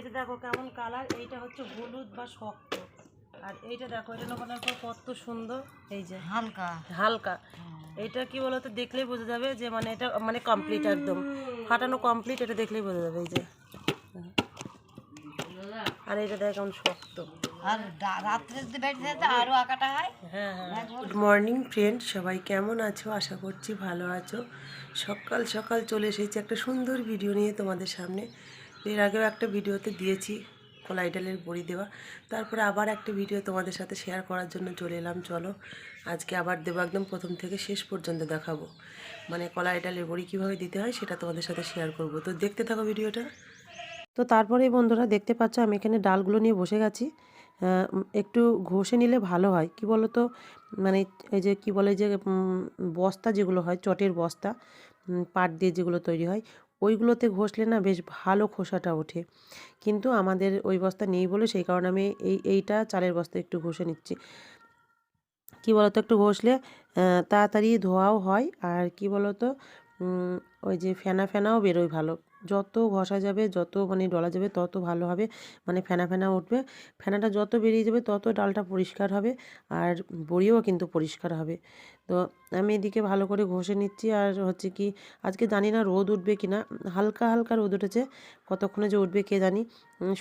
এটা দেখো কেমন কালার এইটা হচ্ছে হলুদ বা শক্ত। আর এইটা দেখো এটা নবানোর পর কত সুন্দর এই যে। হালকা। হালকা। এটা কি বলতো দেখলেই বোঝা যাবে যে মানে এটা মানে কমপ্লিট একদম। ফাটানো কমপ্লিট এটা দেখলেই বোঝা যাবে এই যে। আর এটা দেখ কেমন শক্ত। আর রাত্রে যদি আঁকাটা হয়? হ্যাঁ হ্যাঁ। গুড মর্নিং ফ্রেন্ড সবাই কেমন আছো? আশা করছি ভালো আছো। সকাল সকাল চলে এসেছি একটা সুন্দর ভিডিও নিয়ে তোমাদের সামনে। এর আগেও একটা ভিডিওতে দিয়েছি কলাই ডালের বড়ি দেওয়া। তারপরে আবার একটা ভিডিও তোমাদের সাথে শেয়ার করার জন্য চলে এলাম। চলো, আজকে আবার দেবো একদম প্রথম থেকে শেষ পর্যন্ত দেখাবো। মানে কলাই ডালের বড়ি কীভাবে দিতে হয় সেটা তোমাদের সাথে শেয়ার করব। তো দেখতে থাকো ভিডিওটা। তো তারপরে বন্ধুরা দেখতে পাচ্ছ আমি এখানে ডালগুলো নিয়ে বসে গেছি। একটু ঘষে নিলে ভালো হয়। কি বলো তো মানে এই যে কি বলে যে বস্তা যেগুলো হয়, চটের বস্তা পাট দিয়ে যেগুলো তৈরি হয় ওইগুলোতে ঘষলে না বেশ ভালো খোসাটা ওঠে। কিন্তু আমাদের ওই বস্তা নেই বলে সেই কারণে আমি এই, এইটা চালের বস্তা একটু ঘষে নিচ্ছি। কি বলতো একটু ঘষলে তাড়াতাড়ি ধোয়াও হয় আর কি বলতো ওই যে ফেনা ফেনাও বেরোয় ভালো। যত ঘষা যাবে, যত মানে ডলা যাবে, তত ভালো হবে। মানে ফেনা ফেনা উঠবে। ফেনাটা যত বেরিয়ে যাবে, তত ডালটা পরিষ্কার হবে আর বড়িও কিন্তু পরিষ্কার হবে। তো আমি এদিকে ভালো করে ঘষে নিচ্ছি আর হচ্ছে কি, আজকে জানি না রোদ উঠবে কি না হালকা হালকা রোদ উঠেছে। কতক্ষণে যে উঠবে কে জানি।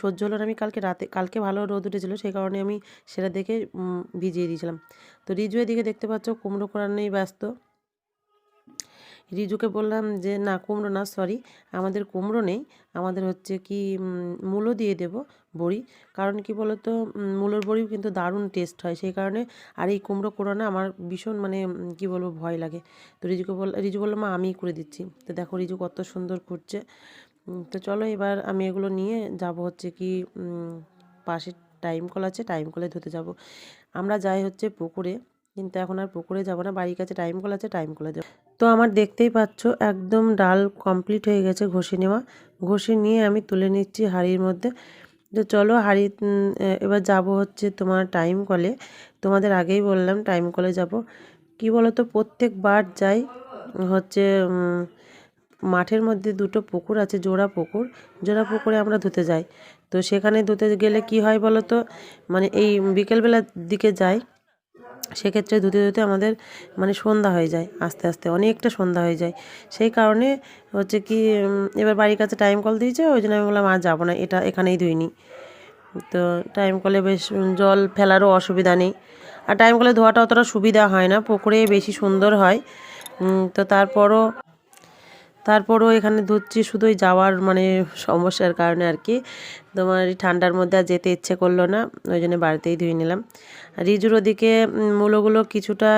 সহ্য হলো আমি কালকে রাতে, কালকে ভালো রোদ উঠেছিলো। সেই কারণে আমি সেটা দেখে ভিজিয়ে দিয়েছিলাম। তো রিজু এদিকে দেখতে পাচ্ছ কুমড়ো করানোই ব্যস্ত। রিজুকে বললাম যে, না, কুমড়ো না সরি আমাদের কুমড়ো নেই। আমাদের হচ্ছে কি মূলো দিয়ে দেব বড়ি। কারণ কি বলতো মূলোর বড়িও কিন্তু দারুণ টেস্ট হয়। সেই কারণে আর এই কুমড়ো করো না আমার ভীষণ মানে কি বলব, ভয় লাগে। তো রিজুকে বল, রিজু বলল, মা, আমিই করে দিচ্ছি। তো দেখো, রিজু কত সুন্দর করছে। তো চলো এবার আমি এগুলো নিয়ে যাব হচ্ছে কি পাশে, টাইম কল আছে, টাইম কলে ধুতে যাব। আমরা যাই হচ্ছে পুকুরে। কিন্তু এখন আর পুকুরে যাব না। বাড়ির কাছে টাইম কল আছে টাইম কলে যাব। তো আমার দেখতেই পাচ্ছ, একদম ডাল কমপ্লিট হয়ে গেছে ঘষে নেওয়া। ঘষে নিয়ে আমি তুলে নিচ্ছি হাঁড়ির মধ্যে। তো চলো হাঁড়ি এবার যাব হচ্ছে তোমার টাইম কলে। তোমাদের আগেই বললাম টাইম কলে যাব। কি বলো তো প্রত্যেকবার যাই হচ্ছে মাঠের মধ্যে দুটো পুকুর আছে, জোড়া পুকুর। জোড়া পুকুরে আমরা ধুতে যাই। তো সেখানে ধুতে গেলে কি হয় বলো তো মানে এই বিকেলবেলার দিকে যাই। সেক্ষেত্রে ধুতে ধুতে আমাদের মানে সন্ধ্যা হয়ে যায়, আস্তে আস্তে অনেকটা সন্ধ্যা হয়ে যায়। সেই কারণে হচ্ছে কি এবার বাড়ির কাছে টাইম কল দিয়েছে, ওই জন্য আমি বললাম আর যাব না, এটা এখানেই ধুইনি তো টাইম কলে বেশ জল ফেলারও অসুবিধা নেই। আর টাইম কলে ধোয়াটা অতটা সুবিধা হয় না, পুকুরে বেশি সুন্দর হয়। তো তারপরও তারপরও এখানে ধুচ্ছি শুধু ওই যাওয়ার মানে সমস্যার কারণে আর কি। তোমার ঠান্ডার মধ্যে আর যেতে ইচ্ছে করল না, ওই জন্য বাড়িতেই ধুয়ে নিলাম। রিজুর ওদিকে মূলগুলো কিছুটা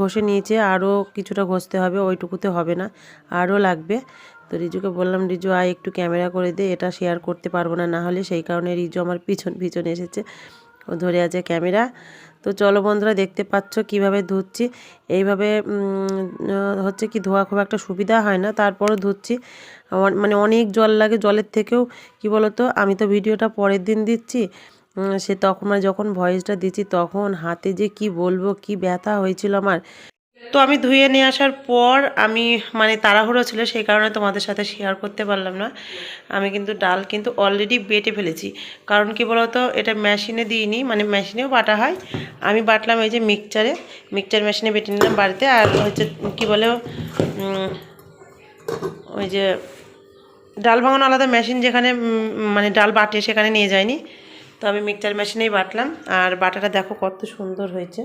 ঘষে নিয়েছে, আরও কিছুটা ঘষতে হবে, ওইটুকুতে হবে না, আরও লাগবে। তো রিজুকে বললাম, রিজু, আয়, একটু ক্যামেরা করে দে, এটা শেয়ার করতে পারব না না হলে সেই কারণে রিজু আমার পিছন, পিছনে এসেছে। ধরে আছে ক্যামেরা। তো চলো বন্ধুরা দেখতে পাচ্ছ কীভাবে ধুচ্ছি। এইভাবে হচ্ছে কি ধোয়া খুব একটা সুবিধা হয় না। তারপরও ধুচ্ছি। মানে অনেক জল লাগে জলের থেকেও। কি বলতো? আমি তো ভিডিওটা পরের দিন দিচ্ছি। সে তখন মানে যখন ভয়েসটা দিচ্ছি তখন হাতে যে কি বলব, কি ব্যথা হয়েছিল আমার। তো আমি ধুয়ে নিয়ে আসার পর আমি মানে তাড়াহুড়ো ছিল সেই কারণে তোমাদের সাথে শেয়ার করতে পারলাম না। আমি কিন্তু ডাল কিন্তু অলরেডি বেটে ফেলেছি। কারণ কি বলতো, এটা মেশিনে দিইনি মানে মেশিনেও বাটা হয়। আমি বাটলাম এই যে মিক্সচারে মিক্সচার মেশিনে বেটে নিলাম বাড়িতে। আর হচ্ছে, কি বলে ওই যে ডাল ভাঙানো আলাদা মেশিন যেখানে মানে ডাল বাটে সেখানে নিয়ে যায়নি। তো আমি মিক্সচার মেশিনেই বাটলাম। আর বাটাটা দেখো কত সুন্দর হয়েছে।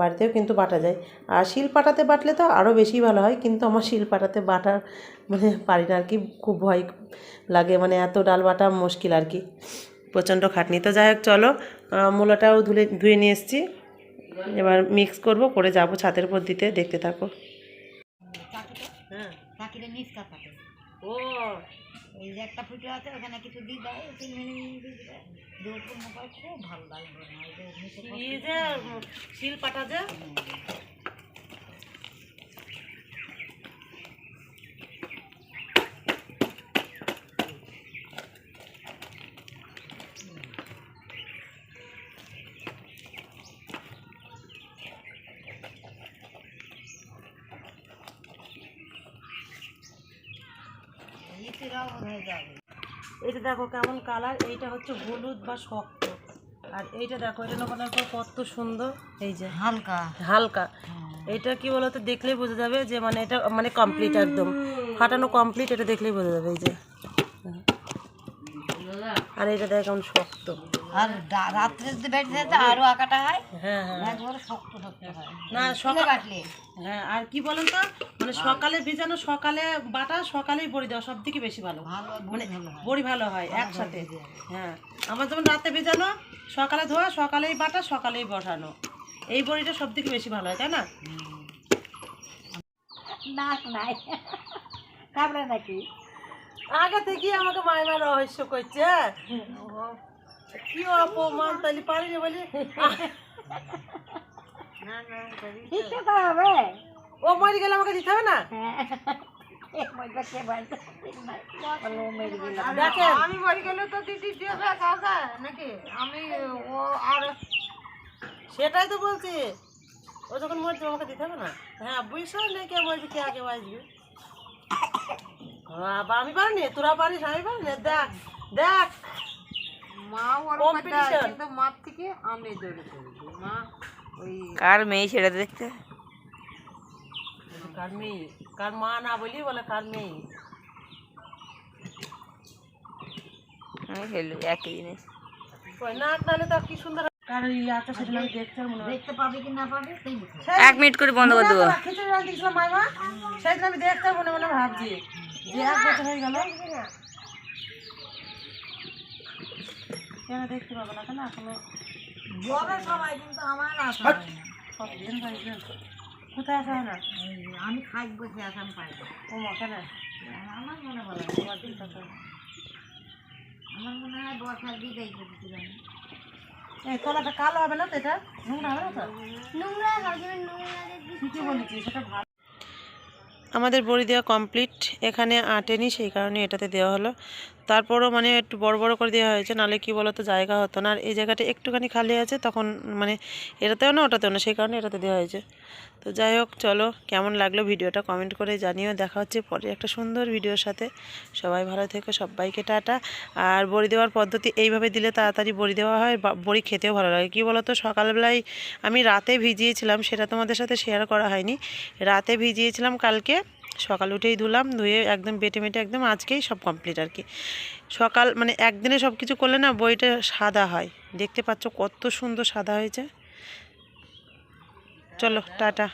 বাড়িতেও কিন্তু বাটা যায়। আর শিল পাটাতে বাটলে তো আরও বেশি ভালো হয়, কিন্তু আমার শিল পাটাতে বাটার মানে পারি না আর কি, খুব ভয় লাগে মানে এত ডাল বাটা মুশকিল আর কি। প্রচণ্ড খাটনি। তো যাই হোক, চলো মূলাটাও ধুলে, ধুয়ে নিয়ে এসেছি। এবার মিক্স করব, করে যাব ছাদের উপর দিতে, দেখতে থাকো। হ্যাঁ। ও এই যে একটা ফুটো আছে ওখানে কিছু দিয়ে দেয় তিন মিনিট দিয়ে দেয় দৌড় পূর্ণ খুব ভালো লাগবে না যে শিল পাটা যে। হয়ে যাবে। এটা দেখো কেমন কালার এইটা হচ্ছে হলুদ বা শক্ত। আর এইটা দেখো এটা নকলার পর কত সুন্দর। এই যে হালকা। হালকা। এটা কি বলতো দেখলেই বোঝা যাবে যে মানে এটা মানে কমপ্লিট একদম। ফাটানো কমপ্লিট এটা দেখলেই বোঝা যাবে এই যে। আর এটা দেখো কেমন শক্ত। আর রাত্রে যদি বেটে তো আরও আঁকাটা হয় হ্যাঁ হ্যাঁ। শক্ত শক্ত হয়। না সকাল বাটলে। হ্যাঁ আর কি বলেন তো? মানে সকালে ভিজানো সকালে বাটা সকালেই বড়ি দেওয়া সব থেকে বেশি ভালো। মানে বড়ি ভালো হয় একসাথে। হ্যাঁ আমার যেমন রাতে ভেজানো সকালে ধোয়া সকালেই বাটা সকালেই বসানো। এই বড়িটা সব থেকে বেশি ভালো হয় তাই না? নাই। তারপরে নাকি? আগে থেকে আমাকে মাইমা রহস্য করছে। কি অপমান? তাহলে পারিনি বলি? দিতে তো হবে। ও মরে গেলে আমাকে দিতে হবে না? আমি বাড়ি গেলে তো দিদি দেবে কাকা নাকি? আমি ও আর সেটাই তো বলছি। ও যখন মরছে আমাকে দিতে হবে না? হ্যাঁ বুঝছ না কে বলবি কে আগে বাজবি হ্যাঁ, আমি পারিনি তোরা পারিস আমি পারিনি। দেখ দেখ। কার মেয়ে সেটা দেখতে? কার মেয়ে? কার মা না বলি বলে কার মেয়ে? আমি একই জিনিস। ওই নাক নাহলে তো কি সুন্দর কার ইয়াটা সেটা আমি দেখতে দেখতে পাবে কি না পাবে এক মিনিট করে বন্ধ করে দেবো। সেদিন আমি দেখতে মনে মনে ভাবছি যে এক বছর হয়ে গেল। কেন দেখতে পাবো না? কেন এখনও কিন্তু আমার হয় না কতদিন হয়েছে? কোথায় আসা হয় না? আমি খাই বসে আসাম পাই ও মা কেন? আমার মনে বলে তোমার দিন আমার মনে হয় বর্ষার করেছিলাম এই কলাটা কালো হবে না তো এটা? নোংরা হবে না তো? নোংরা ঠিকই বলেছি সেটা ভালো। আমাদের বড়ি দেওয়া কমপ্লিট এখানে আটেনি সেই কারণে এটাতে দেওয়া হলো। তারপরও মানে একটু বড় বড় করে দেওয়া হয়েছে, নাহলে কি বলতো জায়গা হতো না। আর এই জায়গাটা একটুখানি খালি আছে, তখন মানে এটাতেও না, ওটাতেও না, সেই কারণে এটাতে দেওয়া হয়েছে। তো যাই হোক, চলো, কেমন লাগল ভিডিওটা কমেন্ট করে জানিও। দেখা হচ্ছে পরে একটা সুন্দর ভিডিওর সাথে। সবাই ভালো থেকো, সবাইকে টাটা। আর বড়ি দেওয়ার পদ্ধতি এইভাবে দিলে তাড়াতাড়ি বড়ি দেওয়া হয় বড়ি খেতেও ভালো লাগে। কী বলো তো সকালবেলায় আমি রাতে ভিজিয়েছিলাম, সেটা তোমাদের সাথে শেয়ার করা হয়নি। রাতে ভিজিয়েছিলাম কালকে সকাল উঠেই ধুলাম, ধুয়ে একদম বেটে মেটে একদম আজকেই সব কমপ্লিট আর কি। সকাল মানে একদিনে সব কিছু করলে না বইটা সাদা হয়। দেখতে পাচ্ছ কত সুন্দর সাদা হয়েছে। চলো, টাটা।